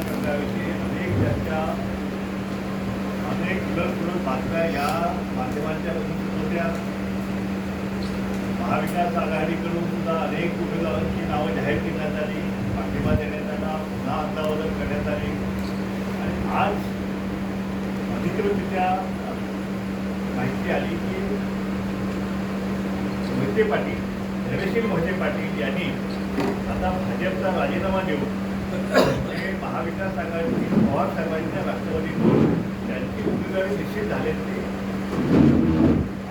मतदारसंघाविषयी अनेक चर्चा अनेक उलट पुलट बातम्या या माध्यमांच्या मधून होत्या महाविकास आघाडीकडून सुद्धा अनेक उमेदवारांची नावं जाहीर करण्यात आली पाठिंबा देण्यात आला पुन्हा अदलाबदल करण्यात आली. आणि आज अधिकृतरित्या माहिती आली की मोहिते पाटील धैर्यशील मोहिते पाटील यांनी आता भाजपचा राजीनामा देऊन महाविकास आघाडी पवार साहेबांच्या राष्ट्रवादीतून त्यांची उमेदवारी निश्चित झाल्याची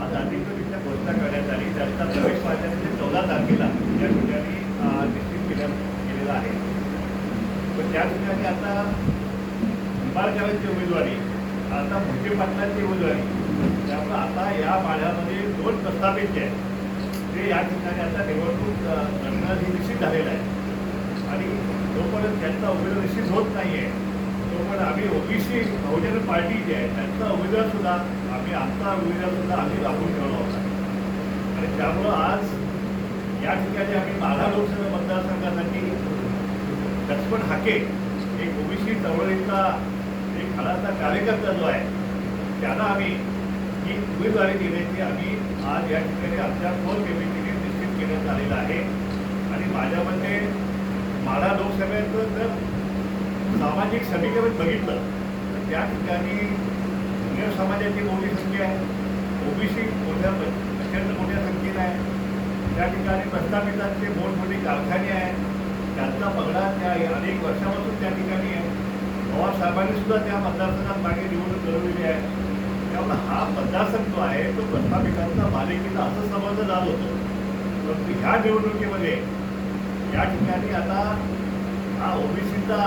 आज अधिकृतरित्या घोषणा करण्यात आली. त्यांचा प्रवेश पाहण्याचे चौदा तारखेला या ठिकाणी निश्चित केल्या केलेला आहे. पण त्या ठिकाणी आता निंबाळकरांची उमेदवारी आता मोठे पाटलांची उमेदवारी त्यामुळे आता या माळ्यामध्ये दोन प्रस्थापित जे आहेत. ते या ठिकाणी आता निवडणूक लढणं हे निश्चित झालेलं आहे. आणि जोपर्यंत त्यांचा उमेदवार निश्चित होत नाही आहे तोपर्यंत आम्ही ओबीसी बहुजन पार्टी जी आहे त्यांचा उमेदवार सुद्धा आम्ही आमचा उमेदवार सुद्धा आम्ही राखून ठेवला होता आणि त्यामुळं आज या ठिकाणी आम्ही माढा लोकसभा मतदारसंघासाठी लक्ष्मण हाके एक ओबीसी चळवळीचा एक खडाचा कार्यकर्ता जो आहे त्यांना आम्ही ही उमेदवारी देण्याची आम्ही आज या ठिकाणी आमच्या कोर कमिटीने निश्चित करण्यात आलेलं आहे. आणि माझ्या मते माढा लोकसभेचं जर सामाजिक समीकरण बघितलं तर त्या ठिकाणी जुन्या समाजाची मोठी संख्या आहे. ओबीसी मोठ्या अत्यंत मोठ्या संख्येनं आहे. त्या ठिकाणी प्रस्थापितांचे मोठमोठे कारखाने आहेत. त्यांचा पगडा त्या अनेक वर्षापासून त्या ठिकाणी आहे. पवारसाहेबांनी सुद्धा त्या मतदारसंघात मागे निवडणूक लढवलेली आहे. त्यामुळे हा मतदारसंघ जो आहे तो प्रस्थापितांचा मालिकेचा असं समजलं जात होतं. परंतु ह्या निवडणुकीमध्ये या ठिकाणी आता हा ओबीसीचा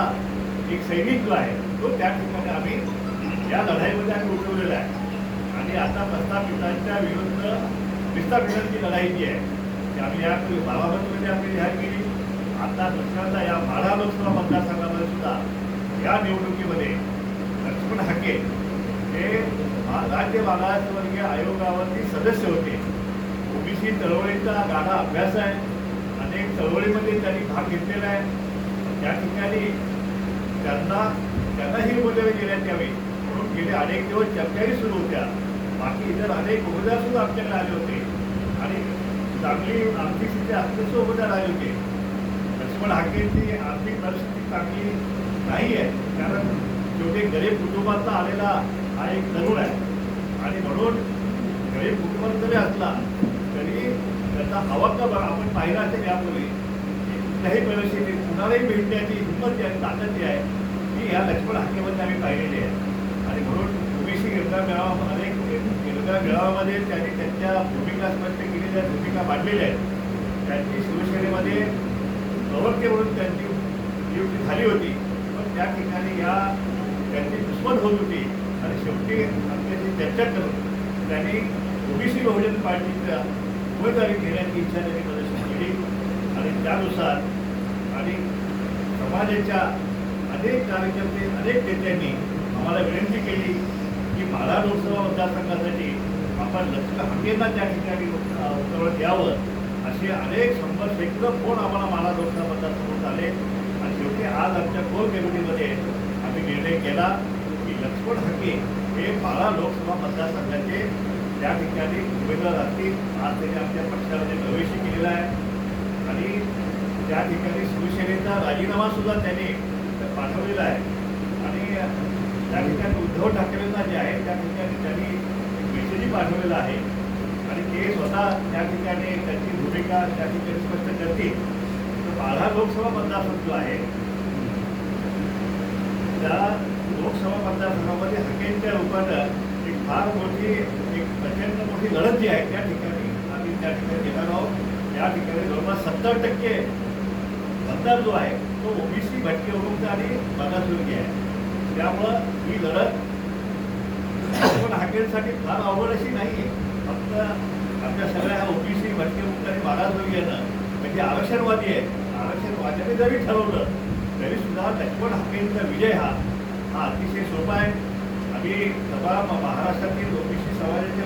एक सैनिक जो आहे. तो त्या ठिकाणी आम्ही या लढाईमध्ये आम्ही उठवलेला आहे. आणि आता प्रस्थापितांच्या विरुद्ध विस्थापितांची लढाई जी आहे. ती आम्ही या बाबामतीमध्ये आम्ही जाहीर केली. आता दुसऱ्यांदा या बारा लोकसभा मतदारसंघामध्ये सुद्धा या निवडणुकीमध्ये लक्ष्मण हाके हे राज्य मागासवर्गीय आयोगावरती सदस्य होते. ओबीसी चळवळीचा गाढा अभ्यास आहे. म्हणजे अनेक चळवळीमध्ये त्यांनी भाग घेतलेला आहे. त्या ठिकाणी त्यांना त्यांना ही उमेदवारी देण्यात म्हणून गेले अनेक दिवस चर्चाही सुरू होत्या. बाकी इतर अनेक उमेदवार सुद्धा आमच्याकडे आले होते. आणि चांगली आर्थिक स्थिती असल्याचे उमेदवार आले होते. लक्ष्मण हाकेंची आर्थिक परिस्थिती चांगली नाही आहे. कारण शेवटी गरीब कुटुंबातला आलेला हा एक तरुण आहे. आणि म्हणून गरीब कुटुंबात जरी असला तरी त्याचा हवाका बघा आपण पाहिला असेल यापूर्वी कुठल्याही परिस्थितीत कुणालाही भेटण्याची हिंमत जी आहे ताकद जी आहे ती या लक्ष्मण हाकेमध्ये आम्ही पाहिलेली आहे. आणि म्हणून ओबीसी गिरगा मेळावा अनेक गिरगा मेळाव्यामध्ये त्यांनी त्यांच्या भूमिका स्पष्ट केलेल्या भूमिका मांडलेल्या आहेत. त्यांची शिवसेनेमध्ये प्रवक्ते म्हणून त्यांची नियुक्ती झाली होती. पण त्या ठिकाणी या त्यांची दुश्मन होत होती. आणि शेवटी आमच्याशी चर्चा करून त्यांनी ओबीसी बहुजन पार्टीच्या उमेदवारी घेण्याची इच्छा त्यांनी प्रदर्शन केली. आणि त्यानुसार आणि समाजाच्या अनेक कार्यकर्ते अनेक नेत्यांनी आम्हाला विनंती केली की माढा लोकसभा मतदारसंघासाठी आपण लक्ष्मण हाकेंना त्या ठिकाणी अ, द्यावं. असे अनेक शंभर शेकडो फोन आम्हाला माढा लोकसभा मतदारसंघात आले. आणि शेवटी आज आमच्या कोर कमिटीमध्ये आम्ही निर्णय केला की लक्ष्मण हाके हे माढा लोकसभा मतदारसंघाचे त्या ठिकाणी उमेदवार असतील आज त्यांनी आमच्या पक्षामध्ये प्रवेश केलेला आहे. आणि त्या ठिकाणी शिवसेनेचा राजीनामा सुद्धा त्यांनी पाठवलेला आहे. आणि त्या ठिकाणी उद्धव ठाकरेंना जे आहे त्या ठिकाणी त्यांनी मेसेजही पाठवलेला आहे. आणि ते स्वतः त्या ठिकाणी त्यांची भूमिका त्या ठिकाणी स्पष्ट करतील तर बारा लोकसभा मतदारसंघ जो आहे त्या लोकसभा मतदारसंघामध्ये हकेंच्या रूपानं एक फार मोठी अत्यंत मोठी लढत जी आहे त्या ठिकाणी आम्ही त्या ठिकाणी घेणार आहोत. या ठिकाणी जवळपास सत्तर टक्के मतदार जो आहे तो ओबीसी भटके ओळखचा आणि मागासवर्गीय आहे. त्यामुळं ही लढत पण फार अवघड अशी नाही. आहे फक्त आपल्या सगळ्या ओबीसी भटके वृत्त आणि मागासवर्गीयानं म्हणजे आरक्षणवादी आहे. आरक्षणवाद्याने जरी ठरवलं तरी सुद्धा लक्ष्मण हाकेंचा विजय हा हा अतिशय सोपा आहे. आम्ही सभा महाराष्ट्रातील ओबीसी समाजाच्या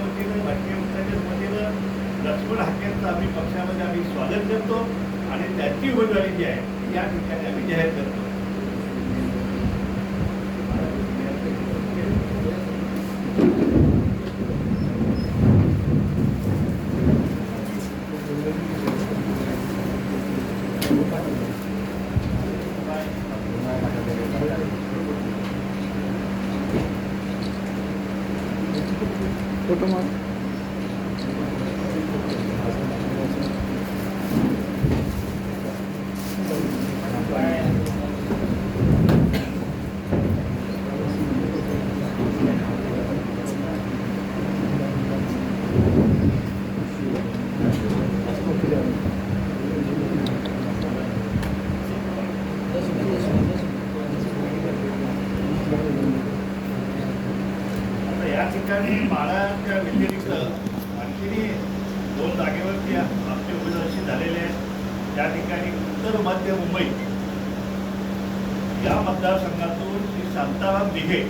वतीनं भटके वृत्ताच्या वतीनं लक्ष्मण हाकेंचं आम्ही पक्षामध्ये आम्ही स्वागत करतो आणि त्याची उमेदवारी जी आहे या ठिकाणी आम्ही जाहीर करतो फोटो मार आता या ठिकाणी माळाच्या व्यतिरिक्त आणखीनही दोन जागेवरती आमचे उमेदवारशी झालेले आहेत त्या ठिकाणी उत्तर मध्य मुंबई या मतदारसंघातून श्री शांताराम दिघे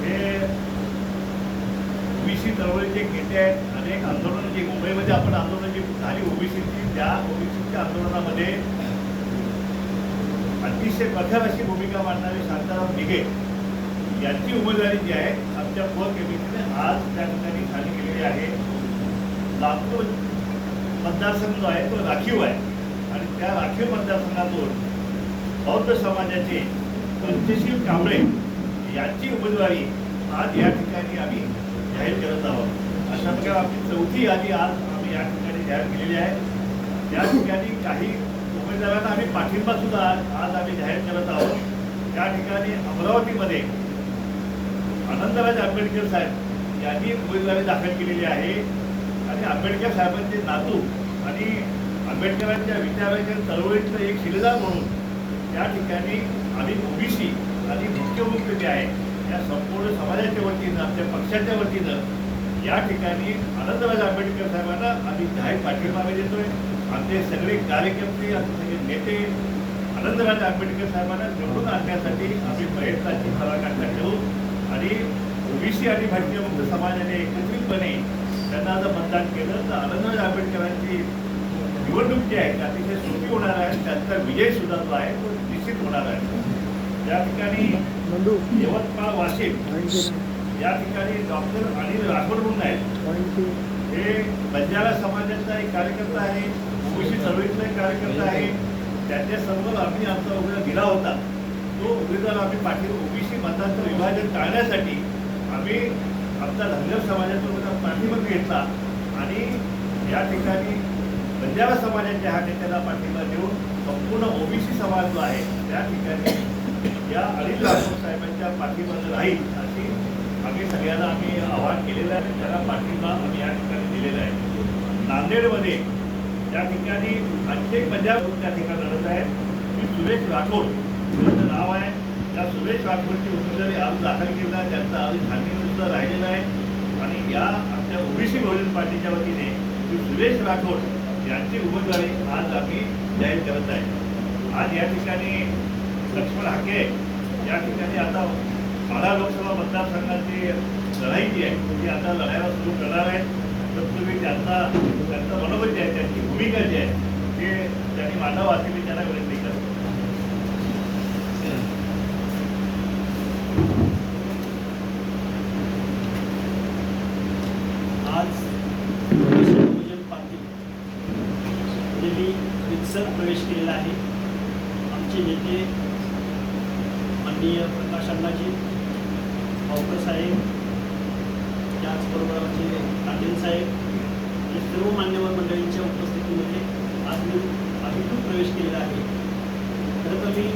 हे ओबीसी चळवळीचे नेते आहेत अनेक आंदोलनं जी मुंबईमध्ये आपण आंदोलन जी झाली ओबीसीची त्या ओबीसीच्या आंदोलनामध्ये अतिशय प्रखर अशी भूमिका मांडणारे शांताराम दिघे यांची उमेदवारी जी आहे आमच्या कोर कमिटीने आज त्या ठिकाणी खाली केलेली आहे. लातूर मतदारसंघ जो आहे तो राखीव आहे. आणि त्या राखीव मतदारसंघातून बौद्ध समाजाचे पंचशील कांबळे यांची उमेदवारी आज या ठिकाणी आम्ही जाहीर करत आहोत. अशा प्रकारे आपली चौथी यादी आज आम्ही या ठिकाणी जाहीर केलेली आहे. त्या ठिकाणी काही उमेदवारांना आम्ही पाठिंबा सुद्धा आज आम्ही जाहीर करत आहोत. त्या ठिकाणी अमरावतीमध्ये आनंदराज आंबेडकर साहेब यांनी उमेदवारी दाखल केलेली आहे. आणि आंबेडकर साहेबांचे नातू आणि आंबेडकरांच्या विचाराच्या चळवळीतलं एक शिलेदार म्हणून त्या ठिकाणी आम्ही ओबीसी आणि मुख्यमंत्री जे आहे या संपूर्ण समाजाच्या वतीनं आमच्या पक्षाच्या वतीनं या ठिकाणी आनंदराज आंबेडकर साहेबांना आम्ही जाहीर पाठिंबा देतोय. आमचे सगळे कार्यकर्ते आमचे सगळे नेते आनंदराज आंबेडकर साहेबांना निवडून आणण्यासाठी आम्ही प्रयत्नाची पराकाष्ठा ठेवू आणि ओबीसी आणि भारतीय समाजाने एकत्रितपणे त्यांना जर मतदान केलं. तर आनंदराज आंबेडकरांची निवडणूक जी आहे अतिशय सोपी होणार आहे. त्यांचा विजय सुद्धा जो आहे तो निश्चित होणार आहे. या ठिकाणी यवतमाळ वाशिम या ठिकाणी डॉक्टर अनिल राठोड म्हणून आहेत. हे बंजारा समाजाचा एक कार्यकर्ता आहे ओबीसी चळवळीतला एक कार्यकर्ता आहे. त्याच्यासमोर आम्ही आमचा उमेदवार दिला होता. तो उमेदवार आम्ही पाठी ओबीसी मतांचं विभाजन टाळण्यासाठी आम्ही आमचा धनगर समाजाचा पाठिंबा घेतला आणि या ठिकाणी बंजारा समाजाच्या ह्या नेत्याला पाठिंबा देऊन संपूर्ण ओबीसी समाज जो आहे त्या ठिकाणी या अनिल राठोड साहेबांच्या पाठिंबा राहील अशी आम्ही सगळ्यांना आम्ही आवाहन केलेलं आहे त्याला पाठिंबा आम्ही या ठिकाणी दिलेला आहे. नांदेडमध्ये त्या ठिकाणी आणखी एक पंजाब त्या ठिकाणी लढत आहे. मी सुरेश राठोड नाव आहे. त्या सुरेश राठोडची उमेदवारी आज दाखल केला त्यांचा आज झांगीमध्ये सुद्धा राहिलेला आहे. आणि या आमच्या ओबीसी बहुजन पार्टीच्या वतीने सुरेश राठोड यांची उमेदवारी आज आम्ही जाहीर करत आहे. आज या ठिकाणी लक्ष्मण हाके या ठिकाणी आता बारा लोकसभा मतदारसंघाची लढाई जी आहे ती आता लढायला सुरू करणार आहे. तर तुम्ही त्यांचा त्यांचं मनोबल जे आहे त्यांची भूमिका जी आहे ते त्यांनी मांडावं असे मी त्यांना विनंती करतो आज बहुजन पार्टी मध्ये मी सर प्रवेश केलेला आहे. आमचे नेते माननीय प्रकाश अण्णाजी भावकर साहेब त्याचबरोबर आमचे पाटील साहेब हे सर्व मान्यवर मंडळींच्या उपस्थितीमध्ये आज मी अभिकृत प्रवेश केलेला आहे. खरं तर मी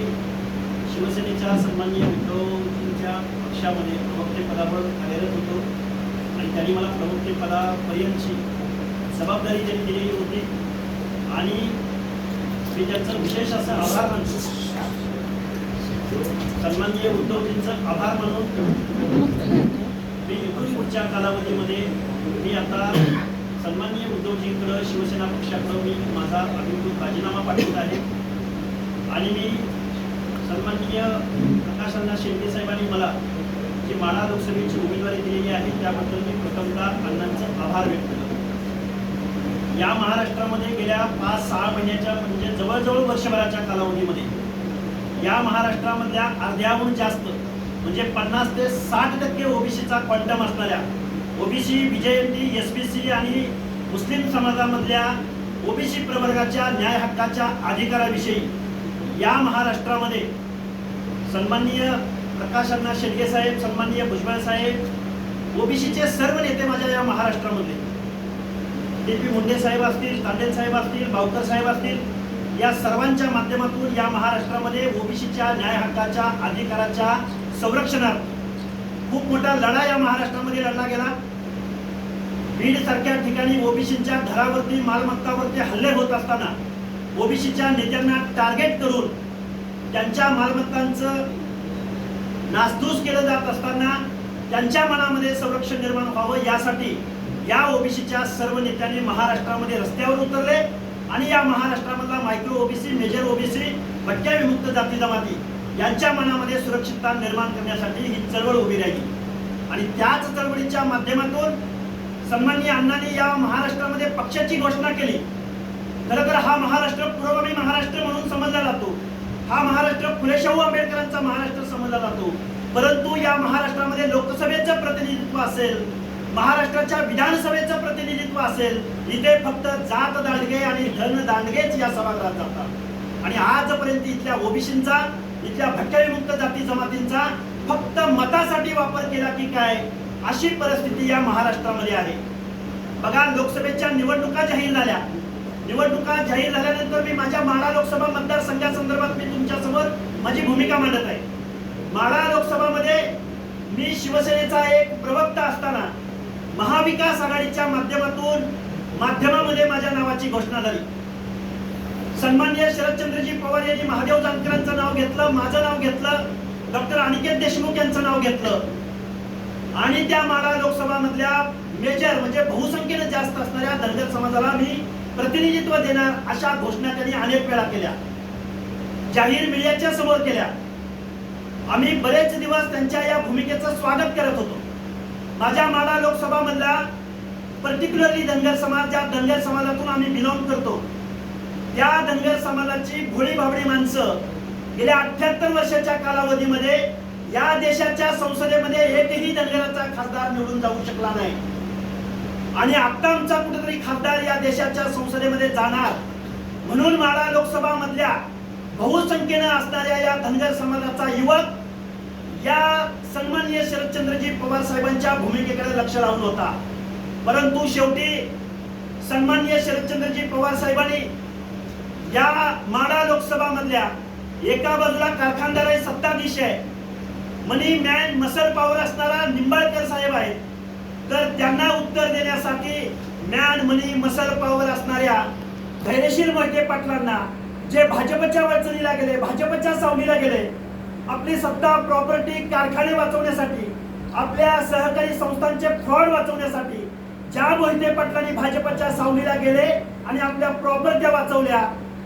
शिवसेनेच्या सन्माननीय उद्धवजींच्या पक्षामध्ये प्रवक्तेपदावर कार्यरत होतो आणि त्यांनी मला प्रवक्तेपदापर्यंतची जबाबदारी त्यांनी दिलेली होती. आणि मी त्यांचं विशेष असं आभार मानतो सन्माननीय उद्धवजींचं आभार मानून मी इथून पुढच्या कालावधीमध्ये मी आता सन्माननीय उद्धवजींकडं शिवसेना पक्षाकडं मी माझा अधिकृत राजीनामा पाठवत आहे. आणि मी सन्माननीय प्रकाशांना शेंडे साहेबांनी मला जी माळा लोकसभेची उमेदवारी दिलेली आहे त्याबद्दल मी प्रथमतः अण्णांचं आभार व्यक्त करतो. या महाराष्ट्रामध्ये गेल्या पाच सहा महिन्याच्या म्हणजे जवळजवळ वर्षभराच्या कालावधीमध्ये या महाराष्ट्रामधल्या अर्ध्याहून जास्त म्हणजे पन्नास ते साठ टक्के ओबीसीचा क्वांटम असणाऱ्या ओबीसी विजयंती एस बी सी आणि मुस्लिम समाजामधल्या ओबीसी प्रवर्गाच्या न्याय हक्काच्या अधिकाराविषयी या महाराष्ट्रामध्ये सन्माननीय प्रकाशांना शेडगे साहेब सन्माननीय भुजबळ साहेब ओबीसीचे सर्व नेते माझ्या या महाराष्ट्रामधले. डी पी मुंडे साहेब असतील तांडेल साहेब असतील बावकर साहेब असतील या सर्वांच्या माध्यमातून या महाराष्ट्रामध्ये ओबीसीच्या न्याय हक्काच्या अधिकाराच्या संरक्षणार्थ खूप मोठा लढा या महाराष्ट्रामध्ये लढला गेला. बीड सारख्या ठिकाणी ओबीसीच्या घरावरती मालमत्तावरती हल्ले होत असताना ओबीसीच्या नेत्यांना टार्गेट करून त्यांच्या मालमत्तांचं नासधूस केलं जात असताना त्यांच्या मनामध्ये संरक्षण निर्माण व्हावं यासाठी या ओबीसीच्या सर्व नेत्यांनी महाराष्ट्रामध्ये रस्त्यावर उतरले आणि या महाराष्ट्रामधला मायक्रो ओबीसी मेजर ओबीसी भटक्या विमुक्त जाती जमाती यांच्या मनामध्ये सुरक्षितता निर्माण करण्यासाठी ही चळवळ उभी राहिली. आणि त्याच चळवळीच्या माध्यमातून सन्माननीय अण्णांनी या महाराष्ट्रामध्ये पक्षाची घोषणा केली. खरं तर हा महाराष्ट्र पुरोगामी महाराष्ट्र म्हणून समजला जातो. हा महाराष्ट्र फुलेशाहू आंबेडकरांचा महाराष्ट्र समजला जातो. परंतु या महाराष्ट्रामध्ये लोकसभेचं प्रतिनिधित्व असेल महाराष्ट्राच्या विधानसभेचं प्रतिनिधित्व असेल इथे फक्त जात दांडगे आणि धन दांडगेच या सभागृहात जातात. आणि आजपर्यंत इथल्या ओबीसींचा इथल्या भटक्या विमुक्त जाती जमातींचा फक्त मतासाठी वापर केला की काय अशी परिस्थिती या महाराष्ट्रामध्ये आहे. बघा लोकसभेच्या निवडणुका जाहीर झाल्या. निवडणुका जाहीर झाल्यानंतर मी माझ्या माळा लोकसभा मतदारसंघासंदर्भात मी तुमच्यासमोर माझी भूमिका मांडत आहे. माळा लोकसभामध्ये मी शिवसेनेचा एक प्रवक्ता असताना महाविकास आघाडीच्या माध्यमातून माध्यमामध्ये माझ्या नावाची घोषणा झाली. सन्माननीय शरदचंद्रजी पवार यांनी महादेव जानकरांचं नाव घेतलं माझं नाव घेतलं डॉक्टर अनिकेत देशमुख यांचं नाव घेतलं. आणि त्या माळा लोकसभा मधल्या मेजर म्हणजे बहुसंख्येने जास्त असणाऱ्या धनगर समाजाला मी प्रतिनिधित्व देणार अशा घोषणा त्यांनी अनेक वेळा केल्या. जाहीर मीडियाच्या समोर केल्या. आम्ही बरेच दिवस त्यांच्या या भूमिकेचं स्वागत करत होतो. माझ्या माढा लोकसभा मधला पर्टिक्युलरली धनगर समाज ज्या धनगर समाजातून आम्ही बिलॉंग करतो त्या धनगर समाजाची भोळी भाबडी माणसं गेल्या अठ्याहत्तर वर्षाच्या कालावधीमध्ये या देशाच्या संसदेमध्ये एकही धनगराचा खासदार निवडून जाऊ शकला नाही. आणि आता आमचा कुठेतरी खासदार या देशाच्या संसदेमध्ये जाणार म्हणून माडा लोकसभा मधल्या बहुसंख्येनं असणाऱ्या या धनगर समाजाचा युवक या सन्माननीय शरदचंद्रजी पवार साहेबांच्या भूमिकेकडे लक्ष लावून होता. परंतु शेवटी सन्माननीय शरदचंद्रजी पवार साहेबांनी या माडा लोकसभा मधल्या एका बाजूला कारखानदार आहे सत्ताधीश आहे. मनी मॅन मसल पॉवर असणारा निंबाळकर साहेब आहे. तर त्यांना उत्तर देण्यासाठी मॅन मनी मसल पॉवर असणाऱ्या धैर्यशील मोहिते पाटलांना जे भाजपच्या वचनीला गेले भाजपच्या सावलीला गेले आपली सत्ता प्रॉपर्टी कारखाने वाचवण्यासाठी आपल्या सहकारी संस्थांचे फ्रॉड वाचवण्यासाठी ज्या मोहिते पाटलांनी भाजपच्या सावलीला गेले आणि आपल्या प्रॉपर्ट्या वाचवल्या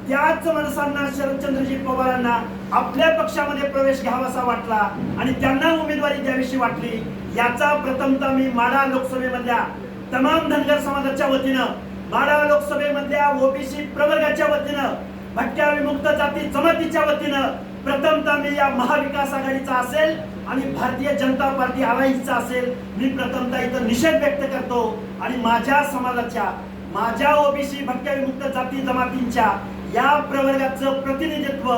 त्याच माणसांना शरदचंद्रजी पवारांना आपल्या पक्षामध्ये प्रवेश घ्यावासा वाटला आणि त्यांना उमेदवारी द्यावीशी वाटली याचा प्रथमतः मी माडा लोकसभेमधल्या तमाम धनगर समाजाच्या वतीनं माडा लोकसभेमधल्या ओबीसी प्रवर्गाच्या वतीनं भटक्या विमुक्त जाती जमातीच्या वतीनं प्रथमतः मी या महाविकास आघाडीचा असेल आणि भारतीय जनता पार्टी आघाडीचा असेल मी प्रथमतः इथं निषेध व्यक्त करतो. आणि माझ्या समाजाच्या माझ्या ओबीसी भटक्या विमुक्त जाती जमातींच्या या प्रवर्गाचं प्रतिनिधित्व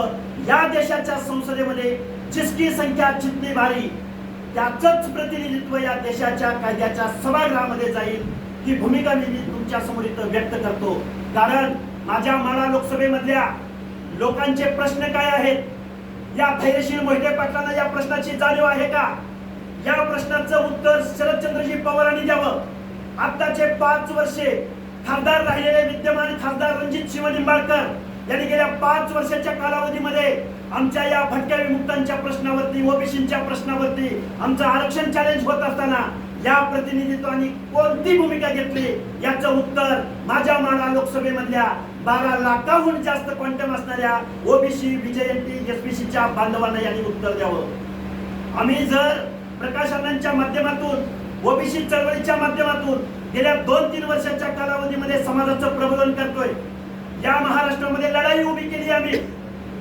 या देशाच्या संसदेमध्ये जिसकी संख्या जितनी भारी त्याचंच प्रतिनिधित्व या देशाच्या कायद्याच्या सभागृहामध्ये जाईल ही भूमिका मी तुमच्यासमोर इथं व्यक्त करतो. कारण माझ्या माडा लोकसभेमधल्या लोकांचे प्रश्न काय आहेत? या धैर्यशील मोहिते पाटलांना या प्रश्नाची जाणीव आहे का? या प्रश्नाचं उत्तर शरदचंद्रजी पवारांनी द्यावं. आताचे पाच वर्षे खासदार राहिलेले विद्यमान खासदार रणजित शिव निंबाळकर यांनी गेल्या पाच वर्षाच्या कालावधीमध्ये आमच्या या भटक्या विमुक्तांच्या प्रश्नावरती ओबीसीच्या प्रश्नावरती आमचं आरक्षण चॅलेंज होत असताना या प्रतिनिधित्वाने कोणती भूमिका घेतली? याचं उत्तर माझ्या माडा लोकसभेमधल्या बारा लाखाहून जास्त क्वांटम असणाऱ्या ओबीसी विजयंती एसबीसीच्या बांधवांना यांनी उत्तर द्यावं. आम्ही जर प्रकाश अण्णांच्या माध्यमातून ओबीसी चळवळीच्या माध्यमातून गेल्या दोन तीन वर्षाच्या कालावधीमध्ये समाजाचं प्रबोधन करतोय या महाराष्ट्रामध्ये लढाई उभी केली आम्ही.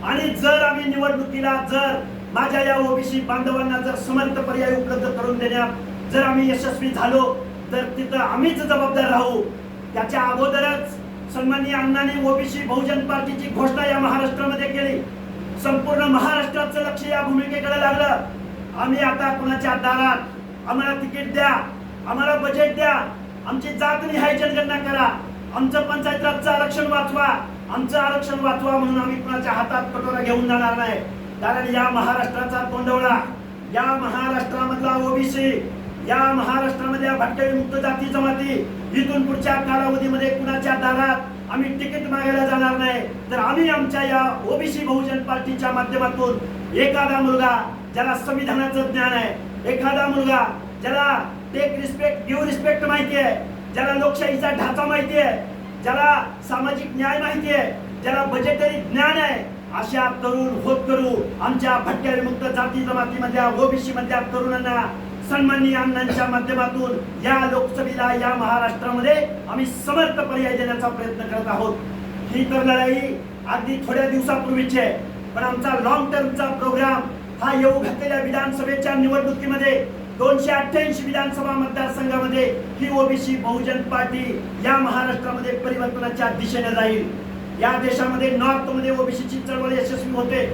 आणि जर आम्ही निवडणुकीला जर माझ्या या ओबीसी बांधवांना जर समर्थ पर्याय उपलब्ध करून देण्यात जर आम्ही यशस्वी झालो तर तिथं आम्हीच जबाबदार राहू. त्याच्या अगोदरच सन्माननीय अण्णाने ओबीसी बहुजन पार्टीची घोषणा या महाराष्ट्रामध्ये केली. संपूर्ण महाराष्ट्राचं लक्ष या भूमिकेकडे लागलं. आम्ही आता कुणाच्या दारात? आम्हाला तिकीट द्या. आम्हाला बजेट द्या. आमची जात निहाय जनगणना करा. आमचं पंचायत राजचं आरक्षण वाचवा. आमचं आरक्षण वाचवा म्हणून आम्ही कुणाच्या हातात कटोरा घेऊन जाणार नाही. कारण या महाराष्ट्राचा तोंडवळा या महाराष्ट्रामधला ओबीसी या महाराष्ट्रामध्ये भटक्या मुक्त जाती जमाती इथून पुढच्या कालावधीमध्ये कुणाच्या दारात आम्ही तिकीट मागायला जाणार नाही तर आम्ही आमच्या या ओबीसी बहुजन पार्टीच्या माध्यमातून एखादा मुलगा ज्याला संविधानाचं ज्ञान आहे एखादा मुलगा ज्याला टेक रिस्पेक्ट गिव्ह रिस्पेक्ट माहिती आहे ज्याला लोकशाहीचा ढाचा माहिती आहे ज्याला सामाजिक न्याय माहिती आहे ज्याला बजेटरी ज्ञान आहे अशा तरुण होत करू आमच्या भटक्या विमुक्त जाती जमातीमधल्या ओबीसी मधल्या तरुणांना सन्माननीय अण्णांच्या माध्यमातून या लोकसभेला या महाराष्ट्रामध्ये आम्ही समर्थ पर्याय देण्याचा प्रयत्न करत आहोत. ही तर लढाई अगदी थोड्या दिवसापूर्वीची आहे पण आमचा लॉंग टर्मचा प्रोग्राम हा येऊ घातलेल्या विधानसभेच्या निवडणुकीमध्ये दोनशे अठ्ठ्याऐंशी विधानसभा मतदारसंघामध्ये ही ओबीसी बहुजन पार्टी या महाराष्ट्रामध्ये परिवर्तनाच्या दिशेने जाईल. या देशामध्ये नॉर्थमध्ये ओबीसीची चळवळ यशस्वी होते.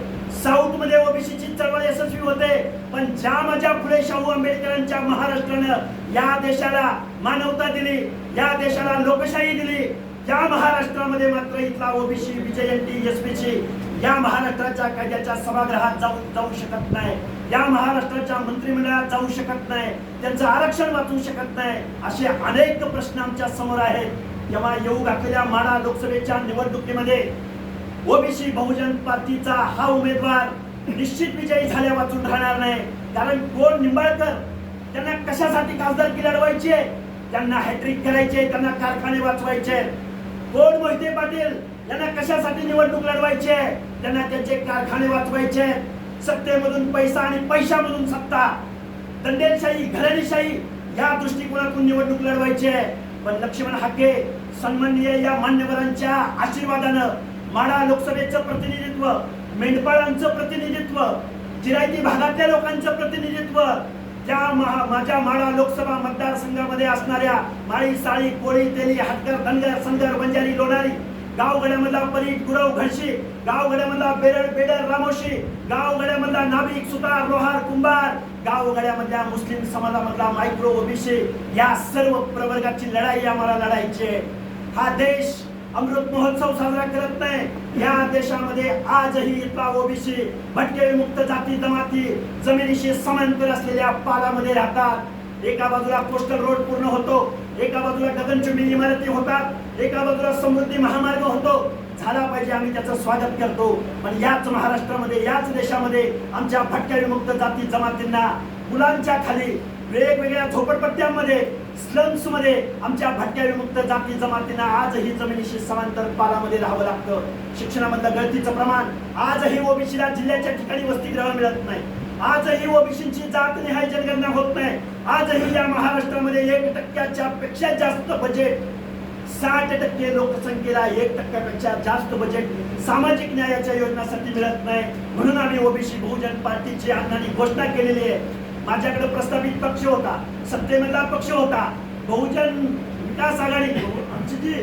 साऊथमध्ये ओबीसीची चळवळ यशस्वी होते. पण ज्या माझ्या फुले शाहू आंबेडकरांच्या महाराष्ट्रानं या देशाला मानवता दिली या देशाला लोकशाही दिली. या महाराष्ट्रामध्ये मात्र इथला ओबीसी विजयंती एसपीसी या महाराष्ट्राच्या कायद्याच्या सभागृहात जाऊ जाऊ शकत नाही. या महाराष्ट्राच्या मंत्रिमंडळात जाऊ शकत नाही. त्यांचं आरक्षण वाचू शकत नाही. असे अनेक प्रश्न आमच्यासमोर आहेत. जेव्हा येऊ घातलेल्या माडा लोकसभेच्या निवडणुकीमध्ये ओबीसी बहुजन पार्टीचा हा उमेदवार निश्चित विजयी झाल्या वाचून राहणार नाही. कारण कोण निंबाळकर? त्यांना कशासाठी खासदारकी लढवायची त्यांना हॅट्रिक करायचे त्यांना कारखाने वाचवायचे. कोण मोहिते पाटील? यांना कशासाठी निवडणूक लढवायची? त्यांना त्यांचे कारखाने वाचवायचे. सत्तेमधून पैसा आणि पैशामधून सत्ता. दंडेलशाही घराणेशाही या दृष्टिकोनातून निवडणूक लढवायची. पण लक्ष्मण हाके सन्माननीय या मान्यवरांच्या आशीर्वादानं माडा लोकसभेचं प्रतिनिधित्व मेंढपाळांचं प्रतिनिधित्व जिरायती भागातल्या लोकांचं प्रतिनिधित्व त्या महा माझ्या माडा लोकसभा मतदारसंघामध्ये असणाऱ्या माळी साळी कोळी तेली हातकर धनगर संगर बंजारी लोणारी गावगड्यामधला परीट गुरव घडशी गावगड्यामधला बेरड बेडर रामोशी गावगड्यामधला नाभिक सुतार लोहार कुंभार गावगड्यामधल्या मुस्लिम समाजामधला मायक्रो ओबीसी या सर्व प्रवर्गाची लढाई आम्हाला लढायची हा देश अमृत महोत्सव साजरा करत नाही. या देशामध्ये आजही इथला ओबीसी भटके विमुक्त जाती जमाती जमिनीशी समांतर असलेल्या पालामध्ये राहतात. एका बाजूला कोस्टल रोड पूर्ण होतो. एका बाजूला गगनचुंबी इमारती होतात. एका बाजूला समृद्धी महामार्ग होतो. झाला पाहिजे आम्ही त्याचं स्वागत करतो. पण याच महाराष्ट्रामध्ये याच देशामध्ये आमच्या भटक्या विमुक्त जाती जमातींना मुलांच्या खाली वेगवेगळ्या झोपडपट्ट्यांमध्ये स्लम्समध्ये आमच्या भटक्या विमुक्त जाती जमातींना आजही जमिनीशी समांतर पालामध्ये राहावं लागतं. शिक्षणामधलं गळतीचं प्रमाण आजही ओबीसीला जिल्ह्याच्या ठिकाणी वसतिगृह मिळत नाही. आजही ओबीसीची जात निहाय जनगणना होत नाही. आजही या महाराष्ट्रामध्ये एक टक्क्याच्या पेक्षा जास्त बजेट साठ टक्के लोकसंख्येला एक टक्क्यापेक्षा जास्त बजेट सामाजिक न्यायाच्या योजनासाठी मिळत नाही. म्हणून आम्ही ओबीसी बहुजन पार्टीची अण्णांनी घोषणा केलेली आहे. माझ्याकडे प्रस्तावित पक्ष होता सत्तेमधला पक्ष होता. बहुजन विकास आघाडी आमची जी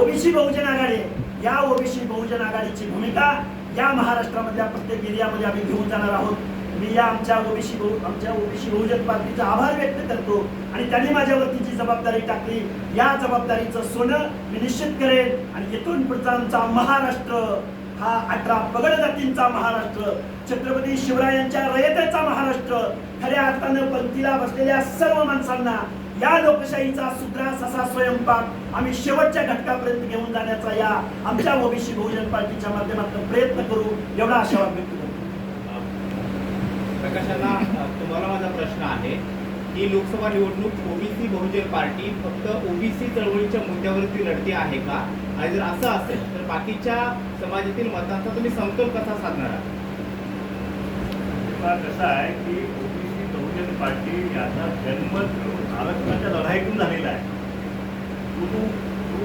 ओबीसी बहुजन आघाडी या ओबीसी बहुजन आघाडीची भूमिका या महाराष्ट्रामधल्या प्रत्येक एरियामध्ये आम्ही घेऊन जाणार आहोत. मी या आमच्या ओबीसी बहु आमच्या ओबीसी बहुजन पार्टीचा आभार व्यक्त करतो आणि त्यांनी माझ्यावरती जी जबाबदारी टाकली या जबाबदारीचं सोनं मी निश्चित करेन आणि इथून पुढचा आमचा महाराष्ट्र हा अठरा पगड जातींचा महाराष्ट्र छत्रपती शिवरायांच्या रयतेचा महाराष्ट्र खऱ्या अर्थानं पंक्तीला बसलेल्या सर्व माणसांना या लोकशाहीचा सुद्रास असा स्वयंपाक आम्ही शेवटच्या घटकापर्यंत घेऊन जाण्याचा या आमच्या ओबीसी बहुजन पार्टीच्या माध्यमातून प्रयत्न करू एवढा आशावाद व्यक्त करतो. प्रकाशांना तुम्हाला माझा प्रश्न आहे. ही लोकसभा निवडणूक ओबीसी बहुजन पार्टी फक्त ओबीसी चळवळीच्या मुद्द्यावरती लढते आहे का? आणि जर असं असेल तर बाकीच्या समाजातील मतांचा तुम्ही समतोल कसा साधणार आहात? किंवा कसं आहे की ओबीसी बहुजन पार्टी याचा जन्म आरक्षणाच्या लढाईतून झालेला आहे. तो तो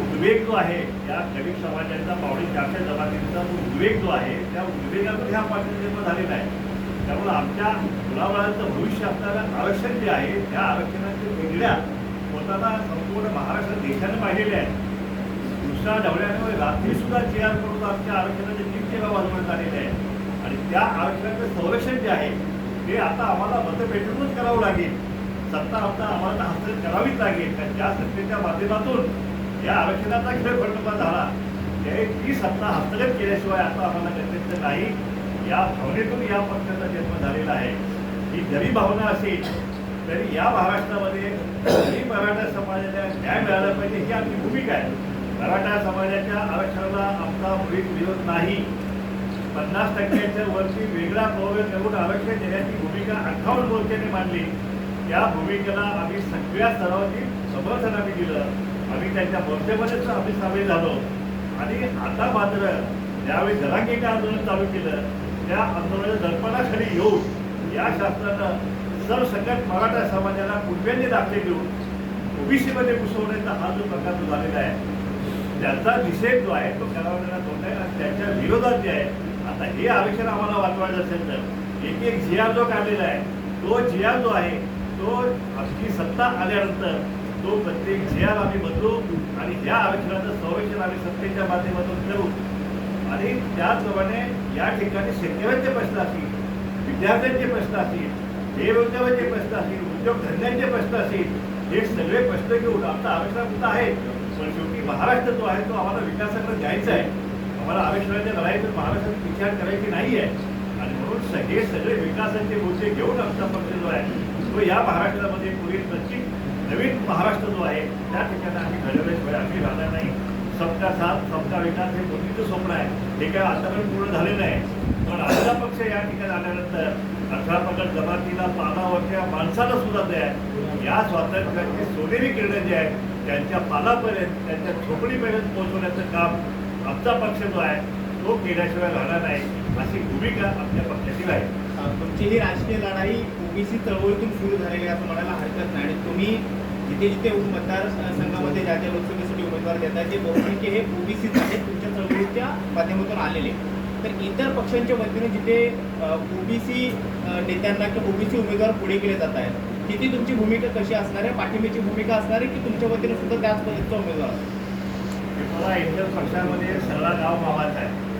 उद्वेग जो आहे या गरीब समाजाचा पावडी चारशे जमातींचा जो उद्वेग जो आहे त्या उद्वेगामध्ये हा पार्टी जन्म झालेला आहे. त्यामुळे आमच्या मुलाबाळांचं भविष्य असणारं आरक्षण जे आहे त्या आरक्षणाच्या वेगळ्या स्वतःला संपूर्ण महाराष्ट्र देशाने पाहिलेले आहे. दुसऱ्या ढवळ्यामुळे रात्री सुद्धा जे आर करून आमच्या आरक्षणाचे नीट सेवा आलेले आहे आणि त्या आरक्षणाचं संरक्षण जे आहे ते आता आम्हाला मतपेटूनच करावं लागेल. सत्ता आता आम्हाला हस्तगत करावीच लागेल. कारण ज्या सत्तेच्या माध्यमातून या आरक्षणाचा खेळ खंडोबा झाला. ते ती सत्ता हस्तगत केल्याशिवाय आता आम्हाला गरजेचं नाही. या भावनेतून या पक्षाचा जन्म झालेला आहे. ही जरी भावना असेल तरी या महाराष्ट्रामध्ये मराठा समाजाला न्याय मिळाला पाहिजे ही आमची भूमिका आहे. मराठा समाजाच्या आरक्षणाला आमचा मुळीच विरोध नाही. पन्नास टक्क्याच्या वरती वेगळा प्रयोग करून आरक्षण देण्याची भूमिका अठ्ठावन्न मोर्चाने मांडली. त्या भूमिकेला आम्ही सगळ्या स्तरावरती समर्थन आम्ही दिलं. आम्ही त्यांच्या मोर्चेमध्येच आम्ही सामील झालो. आणि आता मात्र ज्यावेळी जरांगीचं आंदोलन चालू केलं त्या आंदोलनाच्या दर्पणाखाली येऊन या शासनानं सरसकट मराठा समाजाला कुटुंबियांनी दाखले देऊन ओबीसीमध्ये घुसवण्याचा हा जो प्रकार जो झालेला आहे त्याचा निषेध जो आहे तो करावा होत आहे आणि त्याच्या विरोधात जे आहे आता हे आरक्षण आम्हाला वाचवायचं असेल तर एक एक जी आर जो काढलेला आहे तो जी आर जो आहे तो आमची सत्ता आल्यानंतर तो प्रत्येक जी आर आम्ही बदलू आणि या आरक्षणाचं संरक्षण आम्ही सत्तेच्या माध्यमातून करू आणि त्याचप्रमाणे या ठिकाणी शेतकऱ्यांचे प्रश्न असतील विद्यार्थ्यांचे प्रश्न असतील बेरोजगारांचे प्रश्न असतील उद्योगधंद्यांचे प्रश्न असतील हे सगळे प्रश्न घेऊन आमचा आरक्षण आहे? पण शेवटी महाराष्ट्र जो आहे तो आम्हाला विकासाकडे जायचा आहे. आम्हाला आरक्षणाच्या लढाईतून महाराष्ट्रात विचार करायची नाही आहे. आणि म्हणून सगळे हे सगळे विकासाचे मुद्दे घेऊन आमचा पक्ष जो आहे तो या महाराष्ट्रामध्ये पुढील नक्की नवीन महाराष्ट्र जो आहे त्या ठिकाणी आम्ही घडवल्याशिवाय आम्ही राहणार नाही. सबका साथ सबका विकास हे मोदीचं स्वप्न आहे. हे काय आतापर्यंत पूर्ण झालेलं आहे पण आपला पक्ष या ठिकाणी आल्यानंतर अठरा पगड जमातीला पानावरच्या माणसाला सुद्धा द्या या स्वातंत्र्याचे सोनेरी किरण जे आहे त्यांच्या पानापर्यंत त्यांच्या झोपडीपर्यंत पोहोचवण्याचं काम आमचा पक्ष जो आहे तो केल्याशिवाय राहणार नाही अशी भूमिका आपल्या पक्षातील आहे. तुमची ही राजकीय लढाई ओबीसी चळवळीतून सुरू झालेली असं म्हणायला हरकत नाही. आणि तुम्ही जिथे जिथे मतदार संघामध्ये ज्या ज्या लोकसभेचे उमेदवार देतात ते बहुसंख्य हे ओबीसीच आहेत तुमच्या चळवळीच्या माध्यमातून आलेले. तर इतर पक्षांच्या वतीने जिथे ओबीसी नेत्यांना किंवा ओबीसी उमेदवार पुढे केले जात आहेत तिथे तुमची भूमिका कशी असणार आहे? पाठिंब्याची भूमिका असणार आहे की तुमच्या वतीने सुद्धा त्याच पद्धतीचा उमेदवार मला इतर पक्षामध्ये सगळा गाव कामाचा आहे.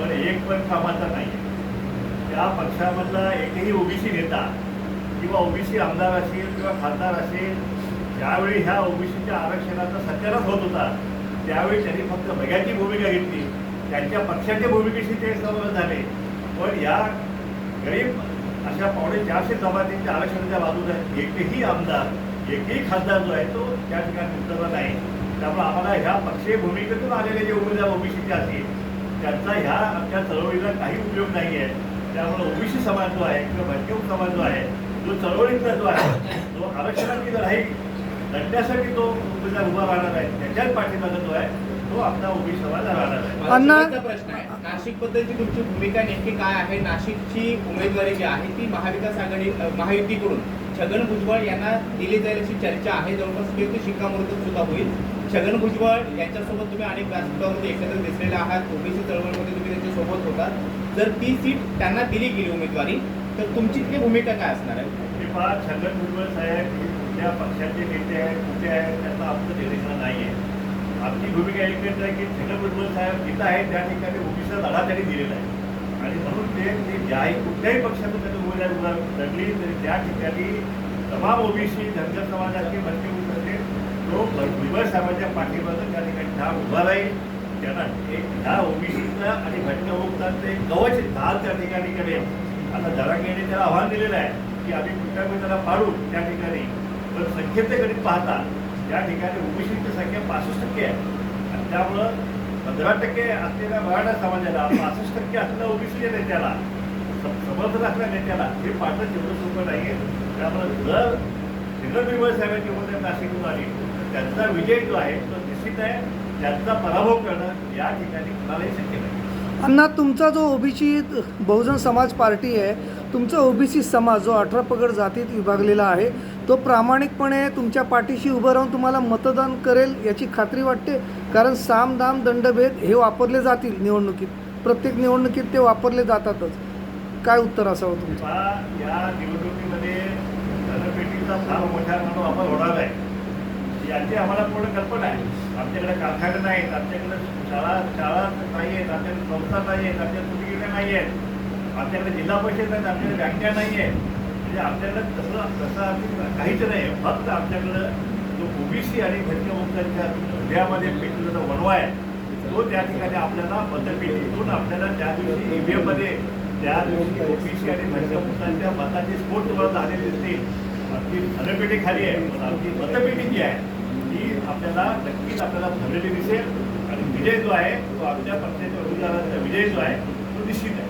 पण एक पण कामाचा नाही त्या पक्षामधला एकही ओबीसी नेता किंवा ओबीसी आमदार असेल किंवा खासदार असेल ज्यावेळी ह्या ओबीसीच्या आरक्षणाचा सत्यानाश होत होता त्यावेळी त्यांनी फक्त बघ्याची भूमिका घेतली. त्यांच्या पक्षाच्या भूमिकेशी ते सहमत झाले. पण या गरीब अशा पावणे चारशे जमातींच्या आरक्षणाच्या बाजूला एकही आमदार एकही खासदार जो आहे तो त्या ठिकाणी उतरला नाही. त्यामुळे आम्हाला ह्या पक्षीय भूमिकेतून आलेले जे उमेदवार ओबीसीचे असतील त्यांचा ह्या आमच्या चळवळीला काही उपयोग नाही आहे. त्यामुळे ओबीसी समाज जो आहे किंवा भटकेव समाज जो आहे जो चळवळीतला जो आहे तो आरक्षणाची लढाई लढण्यासाठी तो उमेदवार उभा राहणार आहे. त्याच्याच पाठीमागे जो आहे तो आपला ओबीसी समाज राहणार आहे. अण्णा- प्रश्न आहे. नाशिक बद्दलची तुमची भूमिका नेमकी काय आहे? नाशिकची उमेदवारी जी आहे ती महाविकास आघाडी महायुतीकडून छगन भुजबळ यांना दिली जाईल अशी चर्चा आहे. जवळपास ते शिक्कामोर्तब सुद्धा होईल. छगन भुजबळ यांच्यासोबत तुम्ही अनेक व्यासपीठामध्ये एकत्र दिसलेले आहात. ओबीसी चळवळीमध्ये तुम्ही त्यांच्यासोबत होतात जर ती सीट त्यांना दिली गेली उमेदवारी तर तुमची तिथे भूमिका काय असणार आहे? हे पहा छगन भुजबळ साहेब कुठल्या पक्षाचे नेते आहेत कुठे आहेत त्याचा आमचं निरीक्षण नाही आहे आमची भूमिका एकच आहे की छगन भुजबळ साहेब जिथं आहेत त्या ठिकाणी ओबीसीचा लढा त्यांनी दिलेला आहे. आणि म्हणून ते ज्याही कुठल्याही पक्षातून त्यांनी उमेदवार उभा लढली तरी त्या ठिकाणी तमाम ओबीसी धनगर समाजाची मंत्री होत असेल तो भुजबळ साहेबांच्या पाठीमागं त्या ठिकाणी ठाम उभा राहील. त्यांना एक ह्या ओबीसीचा आणि घटनामुक्तांचं एक कवच धाल त्या ठिकाणी करेल. आता जरांगेने त्याला आव्हान दिलेलं आहे की आम्ही कुठल्या त्याला पाडू त्या ठिकाणी पण संख्येचे पाहता या ठिकाणी ओबीसीची संख्या पासष्ट टक्के आहे. आणि त्यामुळं पंधरा टक्के असलेल्या मराठा समाजाला पासष्ट टक्के असलेल्या ओबीसीच्या नेत्याला समर्थन असल्या नेत्याला हे पाठच जेवढं सोपं नाही आहे त्यामुळं जर शिंदे बिरबळ साहेबांची उमेदवार नाशिकहून आली तर त्यांचा विजय जो आहे तो निश्चित आहे. त्यांचा पराभव करणं या ठिकाणी कुणालाही शक्य नाही. अण्णा तुमचा जो ओबीसी बहुजन समाज पार्टी आहे तुमचा ओबीसी समाज जो अठरा पगड जातीत विभागलेला आहे तो प्रामाणिकपणे तुमच्या पाठीशी उभं राहून तुम्हाला मतदान करेल याची खात्री वाटते. कारण साम दाम दंडभेद हे वापरले जातील निवडणुकीत. प्रत्येक निवडणुकीत ते वापरले जातातच. काय उत्तर असावं तुमचं? या निवडणुकीमध्ये धनपेटीचा फार मोठ्या वापर होणार आहे. याची आम्हाला पूर्ण कल्पना आहे. आमच्याकडे कारखाने नाहीत आमच्याकडे शाळा शाळा नाही आहेत आमच्याकडे संस्था नाही आहेत आमच्याकडे नाही आहेत. आमच्याकडे जिल्हा परिषद नाहीत आमच्याकडे बँका नाही आहेत. म्हणजे आपल्याकडं तसं तसं आम्ही काहीच नाही. आहे फक्त आपल्याकडं जो ओबीसी आणि घटकमुक्तांच्या हृदयामध्ये पेटलेला वनवा आहे तो त्या ठिकाणी आपल्याला मतपेटीतून आपल्याला त्या दिवशी ईव्हीएममध्ये त्या दिवशी ओबीसी आणि घटकमुक्तांच्या मताचे स्फोट तुम्हाला झाले दिसतील. आमची धनपेटी खाली आहे. पण आमची मतपेटी जी आहे ती आपल्याला नक्कीच आपल्याला भरलेली दिसेल. आणि विजय जो आहे तो आमच्या पक्षाच्या उमेदवारांचा विजय जो आहे तो निश्चित आहे.